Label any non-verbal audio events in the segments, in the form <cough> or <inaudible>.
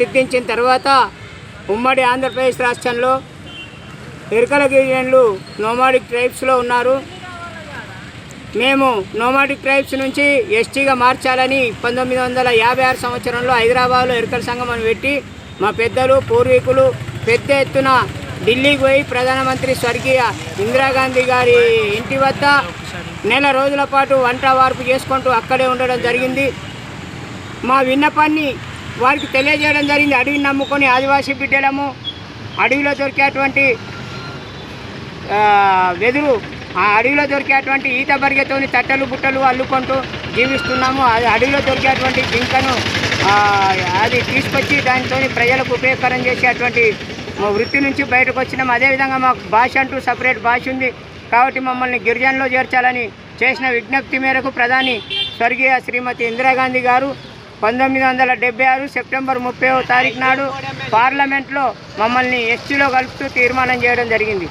సిద్ధించిన తర్వాత ఉమ్మడి ఆంధ్రప్రదేశ్ రాష్ట్రంలో ఎరుకల గిరిజనులు నోమాడిక్ ట్రైబ్స్లో ఉన్నారు. మేము నోమాటిక్ ట్రైబ్స్ నుంచి ఎస్టీగా మార్చాలని పంతొమ్మిది వందల యాభై ఆరు సంవత్సరంలో హైదరాబాద్లో ఎరుకల సంఘం అని పెట్టి మా పెద్దలు పూర్వీకులు పెద్ద ఎత్తున ఢిల్లీకి పోయి ప్రధానమంత్రి స్వర్గీయ ఇందిరాగాంధీ గారి ఇంటి వద్ద నెల రోజుల పాటు వంట వార్పు చేసుకుంటూ అక్కడే ఉండడం జరిగింది. మా విన్నపాన్ని వారికి తెలియజేయడం జరిగింది. అడవిని నమ్ముకొని ఆదివాసీ బిడ్డలము అడవిలో దొరికేటువంటి వెదురు ఆ అడవిలో దొరికేటువంటి ఈత బరిగెతోని తట్టలు బుట్టలు అల్లుకుంటూ జీవిస్తున్నాము. అది అడవిలో దొరికేటువంటి జింకను అది తీసుకొచ్చి దానితో ప్రజలకు ఉపయోగకరం చేసేటువంటి మా వృత్తి నుంచి బయటకు వచ్చినాం. అదేవిధంగా మాకు భాష అంటూ సపరేట్ భాష ఉంది. కాబట్టి మమ్మల్ని గిరిజనలో చేర్చాలని చేసిన విజ్ఞప్తి మేరకు ప్రధాని స్వర్గీయ శ్రీమతి ఇందిరాగాంధీ గారు పంతొమ్మిది వందల డెబ్బై ఆరు సెప్టెంబర్ ముప్పై తారీఖు నాడు పార్లమెంట్లో మమ్మల్ని ఎస్టీలో కలుపుతూ తీర్మానం చేయడం జరిగింది.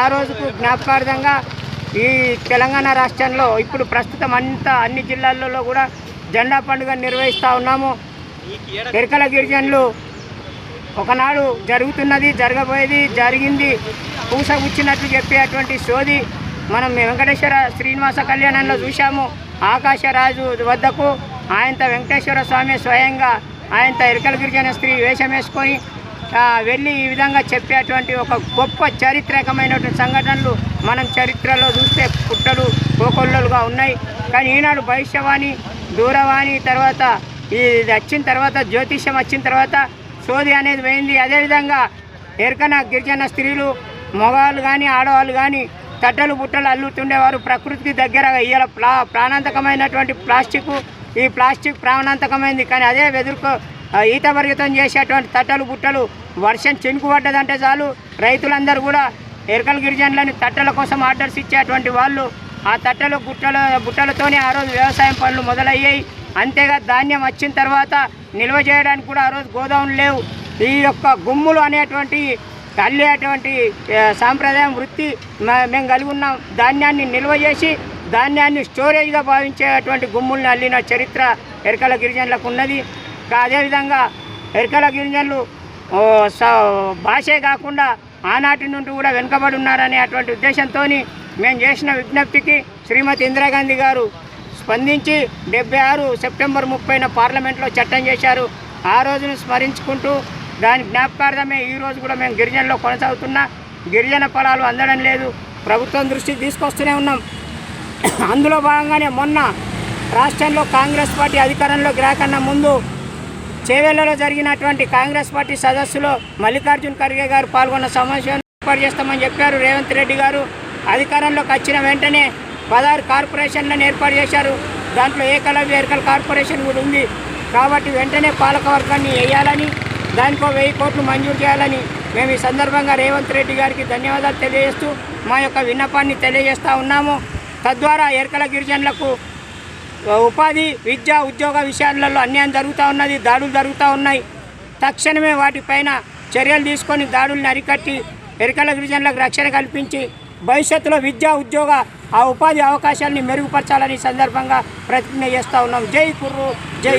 ఆ రోజుకు జ్ఞాపకార్థంగా ఈ తెలంగాణ రాష్ట్రంలో ఇప్పుడు ప్రస్తుతం అంతా అన్ని జిల్లాలలో కూడా జెండా పండుగ నిర్వహిస్తూ ఉన్నాము. ఎరకల గిరిజనులు ఒకనాడు జరుగుతున్నది జరగబోయేది జరిగింది పూసగుచ్చినట్లు చెప్పేటువంటి సోది మనం వెంకటేశ్వర శ్రీనివాస కళ్యాణంలో చూశాము. ఆకాశరాజు వద్దకు ఆయనతో వెంకటేశ్వర స్వామి స్వయంగా ఆయనతో ఇరకల గిరిజన స్త్రీ వేషం వేసుకొని వెళ్ళి ఈ విధంగా చెప్పేటువంటి ఒక గొప్ప చారిత్రకమైనటువంటి సంఘటనలు మనం చరిత్రలో చూస్తే పుట్టలు కోకొల్లలుగా ఉన్నాయి. కానీ ఈనాడు భవిష్యవాణి దూరవాణి తర్వాత ఇది వచ్చిన తర్వాత జ్యోతిష్యం వచ్చిన తర్వాత సోది అనేది పోయింది. అదేవిధంగా ఎరకన గిరిజన స్త్రీలు మగవాళ్ళు కానీ ఆడవాళ్ళు కానీ తట్టలు బుట్టలు అల్లుతుండేవారు ప్రకృతికి దగ్గర ఇయ్యాల. ప్లా ప్రాణాంతకమైనటువంటి ప్లాస్టిక్ ఈ ప్లాస్టిక్ ప్రాణాంతకమైంది. కానీ అదే వెదురుకో ఆ, ఈత చేసేటువంటి తట్టలు బుట్టలు వర్షం చినుకు పడ్డదంటే చాలు. రైతులందరూ కూడా ఎరకల గిరిజనులని తట్టల కోసం ఆర్డర్స్ ఇచ్చేటువంటి వాళ్ళు ఆ తట్టలు గుట్టల బుట్టలతోనే ఆ రోజు వ్యవసాయం పనులు మొదలయ్యాయి. అంతేగా ధాన్యం వచ్చిన తర్వాత నిల్వ చేయడానికి కూడా ఆ రోజు గోదాములు లేవు. ఈ యొక్క గుమ్ములు అనేటువంటి అల్లేటువంటి సాంప్రదాయం వృత్తి మేము కలిగి ఉన్నాం. ధాన్యాన్ని నిల్వ చేసి ధాన్యాన్ని స్టోరేజ్గా భావించేటువంటి గుమ్ముల్ని అల్లిన చరిత్ర ఎరకల గిరిజనులకు ఉన్నది. అదేవిధంగా ఎరకల గిరిజనులు భాషే కాకుండా ఆనాటి నుండి కూడా వెనుకబడి ఉన్నారనే అటువంటి ఉద్దేశంతో మేము చేసిన విజ్ఞప్తికి శ్రీమతి ఇందిరాగాంధీ గారు స్పందించి డెబ్బై ఆరు సెప్టెంబర్ ముప్పైన పార్లమెంట్లో చట్టం చేశారు. ఆ రోజును స్మరించుకుంటూ దాని జ్ఞాపకార్థమే ఈరోజు కూడా మేము గిరిజనలో కొనసాగుతున్నా. గిరిజన ఫలాలు అందడం లేదు. ప్రభుత్వం దృష్టి తీసుకొస్తూనే ఉన్నాం. <coughs> అందులో భాగంగానే మొన్న రాష్ట్రంలో కాంగ్రెస్ పార్టీ అధికారంలోకి రాకన్నా ముందు చేవెళ్ళలో జరిగినటువంటి కాంగ్రెస్ పార్టీ సదస్సులో మల్లికార్జున్ ఖర్గే గారు పాల్గొన్న సమావేశం ఏర్పాటు చేస్తామని చెప్పారు. రేవంత్ రెడ్డి గారు అధికారంలోకి వచ్చిన వెంటనే పదహారు కార్పొరేషన్లను ఏర్పాటు చేశారు. దాంట్లో ఏకలవ్య ఎరకల కార్పొరేషన్ కూడా ఉంది. కాబట్టి వెంటనే పాలకవర్గాన్ని వేయాలని దానికో వెయ్యి కోట్లు మంజూరు చేయాలని మేము ఈ సందర్భంగా రేవంత్ రెడ్డి గారికి ధన్యవాదాలు తెలియజేస్తూ మా యొక్క విన్నపాన్ని తెలియజేస్తూ ఉన్నాము. తద్వారా ఎరకల గిరిజనులకు ఉపాధి విద్య ఉద్యోగ విషయాలలో అన్యాయం జరుగుతూ ఉన్నది దాడులు జరుగుతూ ఉన్నాయి. తక్షణమే వాటిపైన చర్యలు తీసుకొని దాడుల్ని అరికట్టి ఎరకల గిరిజనులకు రక్షణ కల్పించి భవిష్యత్తులో విద్య ఉద్యోగ ఆ ఉపాధి అవకాశాలని మెరుగుపరచాలని సందర్భంగా ప్రతిజ్ఞ చేస్తూ ఉన్నాం. జై కుర్రు జై